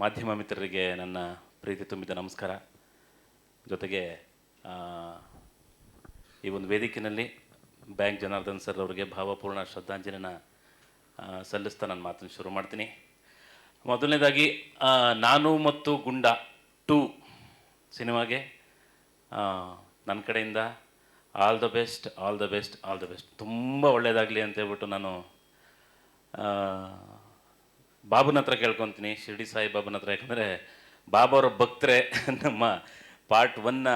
ಮಾಧ್ಯಮ ಮಿತ್ರರಿಗೆ ನನ್ನ ಪ್ರೀತಿ ತುಂಬಿದ ನಮಸ್ಕಾರ. ಜೊತೆಗೆ ಈ ಒಂದು ವೇದಿಕೆಯಲ್ಲಿ ಬ್ಯಾಂಕ್ ಜನಾರ್ದನ್ ಸರ್ ಅವರಿಗೆ ಭಾವಪೂರ್ಣ ಶ್ರದ್ಧಾಂಜಲಿನ ಸಲ್ಲಿಸ್ತಾ ನಾನು ಮಾತನ್ನು ಶುರು ಮಾಡ್ತೀನಿ. ಮೊದಲನೇದಾಗಿ ನಾನು ಮತ್ತು ಗುಂಡ ಟೂ ಸಿನಿಮಾಗೆ ನನ್ನ ಕಡೆಯಿಂದ all the best, all the best, all the best. ತುಂಬ ಒಳ್ಳೆಯದಾಗಲಿ ಅಂತ ಹೇಳ್ಬಿಟ್ಟು ನಾನು ಬಾಬುನ ಹತ್ರ ಕೇಳ್ಕೊತೀನಿ, ಶಿರ್ಡಿ ಸಾಯಿ ಬಾಬುನ ಹತ್ರ. ಯಾಕಂದರೆ ಬಾಬಾವರ ಭಕ್ತರೆ ನಮ್ಮ ಪಾರ್ಟ್ ಒನ್ನ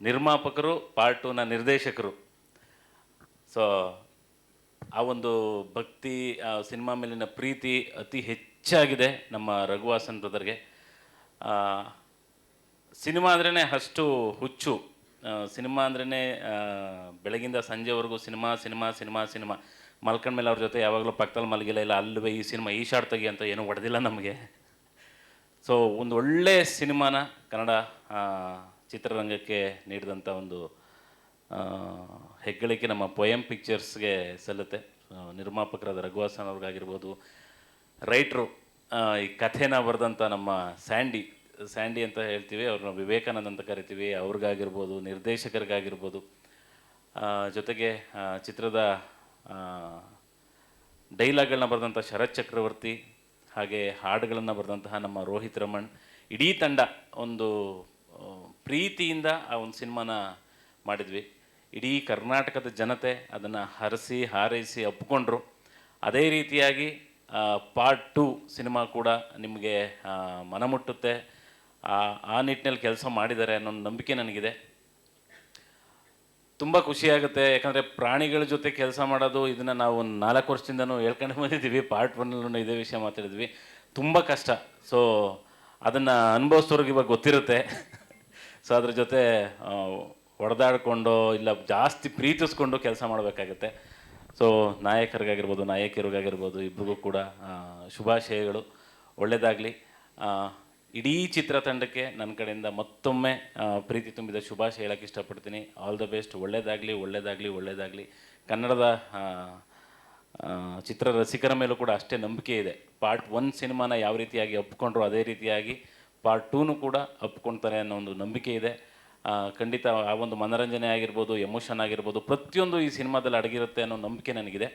ನಿರ್ಮಾಪಕರು ಪಾರ್ಟ್ ಟೂನ ನಿರ್ದೇಶಕರು. ಸೊ ಆ ಒಂದು ಭಕ್ತಿ, ಆ ಸಿನಿಮಾ ಮೇಲಿನ ಪ್ರೀತಿ ಅತಿ ಹೆಚ್ಚಾಗಿದೆ ನಮ್ಮ ರಘುವಾಸನ್ ಬ್ರದರ್ಗೆ. ಸಿನಿಮಾ ಅಂದ್ರೇ ಅಷ್ಟು ಹುಚ್ಚು. ಸಿನಿಮಾ ಅಂದ್ರೇ ಬೆಳಗಿಂದ ಸಂಜೆವರೆಗೂ ಸಿನಿಮಾ ಸಿನಿಮಾ ಸಿನಿಮಾ ಸಿನಿಮಾ. ಮೇಲೆ ಅವ್ರ ಜೊತೆ ಯಾವಾಗಲೂ ಪಕ್ಕದಲ್ಲಿ ಮಲಗಿಲ್ಲ, ಇಲ್ಲ ಅಲ್ಲವೇ ಈ ಸಿನಿಮಾ ಈ ಶಾರ್ಟ್ ತೆಗಿ ಅಂತ ಏನೂ ಹೊಡೆದಿಲ್ಲ ನಮಗೆ. ಸೊ ಒಂದು ಒಳ್ಳೆ ಸಿನಿಮಾನ ಕನ್ನಡ ಚಿತ್ರರಂಗಕ್ಕೆ ನೀಡಿದಂಥ ಒಂದು ಹೆಗ್ಗಳಿಕೆ ನಮ್ಮ ಪೊಯಮ್ ಪಿಕ್ಚರ್ಸ್ಗೆ ಸಲ್ಲುತ್ತೆ. ನಿರ್ಮಾಪಕರಾದ ರಘುವಾಸನ್ ಅವ್ರಿಗಾಗಿರ್ಬೋದು ರೈಟ್ರು ಈ ಕಥೆನ ಬರೆದಂಥ ನಮ್ಮ ಸ್ಯಾಂಡಿ ಸ್ಯಾಂಡಿ ಅಂತ ಹೇಳ್ತೀವಿ, ಅವ್ರನ್ನ ವಿವೇಕಾನಂದ ಅಂತ ಕರಿತೀವಿ, ಅವ್ರಿಗಾಗಿರ್ಬೋದು, ನಿರ್ದೇಶಕರಿಗಾಗಿರ್ಬೋದು. ಜೊತೆಗೆ ಚಿತ್ರದ ಡೈಲಾಗ್ಗಳನ್ನ ಬರೆದಂಥ ಶರತ್ ಚಕ್ರವರ್ತಿ ಹಾಗೆ ಹಾಡುಗಳನ್ನು ಬರೆದಂತಹ ನಮ್ಮ ರೋಹಿತ್ ರಮಣ್, ಇಡೀ ತಂಡ ಒಂದು ಪ್ರೀತಿಯಿಂದ ಆ ಒಂದು ಸಿನಿಮಾನ ಮಾಡಿದ್ವಿ. ಇಡೀ ಕರ್ನಾಟಕದ ಜನತೆ ಅದನ್ನು ಹರಸಿ, ಹಾರೈಸಿ ಒಪ್ಕೊಂಡ್ರು. ಅದೇ ರೀತಿಯಾಗಿ ಪಾರ್ಟ್ ಟು ಸಿನಿಮಾ ಕೂಡ ನಿಮಗೆ ಮನಮುಟ್ಟುತ್ತೆ. ಆ ನಿಟ್ಟಿನಲ್ಲಿ ಕೆಲಸ ಮಾಡಿದ್ದಾರೆ ಅನ್ನೋ ನಂಬಿಕೆ ನನಗಿದೆ. ತುಂಬ ಖುಷಿಯಾಗುತ್ತೆ ಯಾಕಂದರೆ ಪ್ರಾಣಿಗಳ ಜೊತೆ ಕೆಲಸ ಮಾಡೋದು, ಇದನ್ನು ನಾವು ಒಂದು ನಾಲ್ಕು ವರ್ಷದಿಂದನೂ ಹೇಳ್ಕೊಂಡು ಬಂದಿದ್ದೀವಿ. ಪಾರ್ಟ್ ಒನ್ನಲ್ಲೂ ಇದೇ ವಿಷಯ ಮಾತಾಡಿದ್ವಿ. ತುಂಬ ಕಷ್ಟ. ಸೊ ಅದನ್ನು ಅನುಭವಿಸೋರ್ಗೆ ಇವಾಗ ಗೊತ್ತಿರುತ್ತೆ. ಸೊ ಅದ್ರ ಜೊತೆ ಹೊಡೆದಾಡಿಕೊಂಡು ಇಲ್ಲ ಜಾಸ್ತಿ ಪ್ರೀತಿಸ್ಕೊಂಡು ಕೆಲಸ ಮಾಡಬೇಕಾಗತ್ತೆ. ಸೊ ನಾಯಕರಿಗಾಗಿರ್ಬೋದು, ನಾಯಕಿಯರಿಗಾಗಿರ್ಬೋದು, ಇಬ್ರಿಗೂ ಕೂಡ ಶುಭಾಶಯಗಳು. ಒಳ್ಳೆಯದಾಗಲಿ ಇಡೀ ಚಿತ್ರತಂಡಕ್ಕೆ ನನ್ನ ಕಡೆಯಿಂದ ಮತ್ತೊಮ್ಮೆ ಪ್ರೀತಿ ತುಂಬಿದ ಶುಭಾಶಯ ಹೇಳಕ್ಕೆ ಇಷ್ಟಪಡ್ತೀನಿ. ಆಲ್ ದ ಬೆಸ್ಟ್ ಒಳ್ಳೆಯದಾಗಲಿ ಒಳ್ಳೆಯದಾಗಲಿ ಒಳ್ಳೆಯದಾಗಲಿ ಕನ್ನಡದ ಚಿತ್ರ ರಸಿಕರ ಮೇಲೂ ಕೂಡ ಅಷ್ಟೇ ನಂಬಿಕೆ ಇದೆ. ಪಾರ್ಟ್ ಒನ್ ಸಿನಿಮಾನ ಯಾವ ರೀತಿಯಾಗಿ ಒಪ್ಕೊಂಡ್ರು ಅದೇ ರೀತಿಯಾಗಿ ಪಾರ್ಟ್ ಟೂನು ಕೂಡ ಒಪ್ಕೊಳ್ತಾರೆ ಅನ್ನೋ ಒಂದು ನಂಬಿಕೆ ಇದೆ. ಖಂಡಿತ ಆ ಒಂದು ಮನೋರಂಜನೆ ಆಗಿರ್ಬೋದು, ಎಮೋಷನ್ ಆಗಿರ್ಬೋದು, ಪ್ರತಿಯೊಂದು ಈ ಸಿನಿಮಾದಲ್ಲಿ ಅಡಗಿರುತ್ತೆ ಅನ್ನೋ ನಂಬಿಕೆ ನನಗಿದೆ.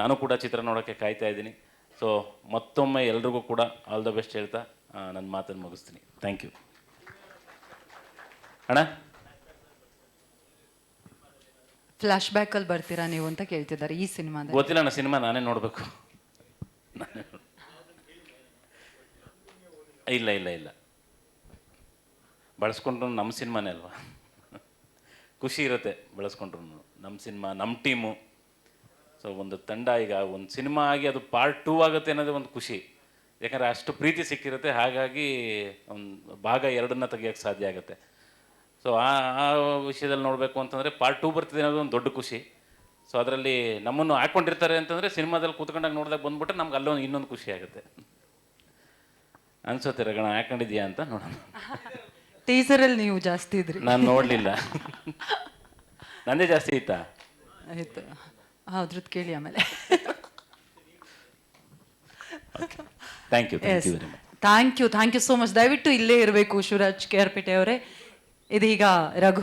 ನಾನು ಕೂಡ ಚಿತ್ರ ನೋಡೋಕ್ಕೆ ಕಾಯ್ತಾ ಇದ್ದೀನಿ. ಸೊ ಮತ್ತೊಮ್ಮೆ ಎಲ್ರಿಗೂ ಕೂಡ ಆಲ್ ದ ಬೆಸ್ಟ್ ಹೇಳ್ತಾ ನನ್ನ ಮಾತನ್ನು ಮುಗಿಸ್ತೀನಿ. ಥ್ಯಾಂಕ್ ಯು ಅಣ್ಣ? ಫ್ಲಾಶ್ ಬ್ಯಾಕ್ ಅಲ್ಲಿ ಬರ್ತೀರಾ ನೀವು ಅಂತ ಕೇಳ್ತಿದ್ದಾರೆ ಈ ಸಿನಿಮಾದಲ್ಲಿ. ಗೊತ್ತಿಲ್ಲ ಅಣ್ಣ ಸಿನಿಮಾ ನಾನೇ ನೋಡಬೇಕು. ಇಲ್ಲ ಇಲ್ಲ ಇಲ್ಲ. ಬಳಸ್ಕೊಂಡ್ರು ನಮ್ಮ ಸಿನಿಮಾನೇ ಅಲ್ವಾ? ಖುಷಿ ಇರುತ್ತೆ ಬಳಸ್ಕೊಂಡ್ರು ನಮ್ಮ ಸಿನಿಮಾ ನಮ್ಮ ಟೀಮು. ಸೊ ಒಂದು ತಂಡ ಈಗ ಒಂದು ಸಿನಿಮಾ ಆಗಿ ಅದು ಪಾರ್ಟ್ ಟೂ ಆಗುತ್ತೆ ಅನ್ನೋದೇ ಒಂದು ಖುಷಿ. ಯಾಕಂದರೆ ಅಷ್ಟು ಪ್ರೀತಿ ಸಿಕ್ಕಿರುತ್ತೆ ಹಾಗಾಗಿ ಒಂದು ಭಾಗ ಎರಡನ್ನ ತೆಗಿಯೋಕ್ಕೆ ಸಾಧ್ಯ ಆಗುತ್ತೆ. ಸೊ ಆ ಆ ವಿಷಯದಲ್ಲಿ ನೋಡಬೇಕು ಅಂತಂದರೆ ಪಾರ್ಟ್ ಟೂ ಬರ್ತಿದೆ ಅನ್ನೋದು ಒಂದು ದೊಡ್ಡ ಖುಷಿ. ಸೊ ಅದರಲ್ಲಿ ನಮ್ಮನ್ನು ಹಾಕ್ಕೊಂಡಿರ್ತಾರೆ ಅಂತಂದರೆ ಸಿನಿಮಾದಲ್ಲಿ ಕೂತ್ಕೊಂಡಾಗ ನೋಡಿದಾಗ ಬಂದ್ಬಿಟ್ರೆ ನಮ್ಗೆ ಅಲ್ಲೊಂದು ಇನ್ನೊಂದು ಖುಷಿ ಆಗುತ್ತೆ. ಅನ್ಸುತ್ತೆ ರಗಣ ಹಾಕೊಂಡಿದ್ಯಾ ಅಂತ ನೋಡೋಣ. ಟೀಸರಲ್ಲಿ ನೀವು ಜಾಸ್ತಿ ಇದ್ರಿ. ನಾನು ನೋಡಲಿಲ್ಲ. ನಂದೇ ಜಾಸ್ತಿ ಇತ್ತಾ? ಆಯಿತು. ಅದ್ರದ್ದು ಕೇಳಿ ಆಮೇಲೆ. Thank you thank you very much thank you thank you so much ದಯವಿಟ್ಟು ಇಲ್ಲೇ ಇರಬೇಕು ಶಿವರಾಜ್ ಕೆ ಆರ್ ಪೇಟೆ ಅವರೇ. ಇದೀಗ ರಘು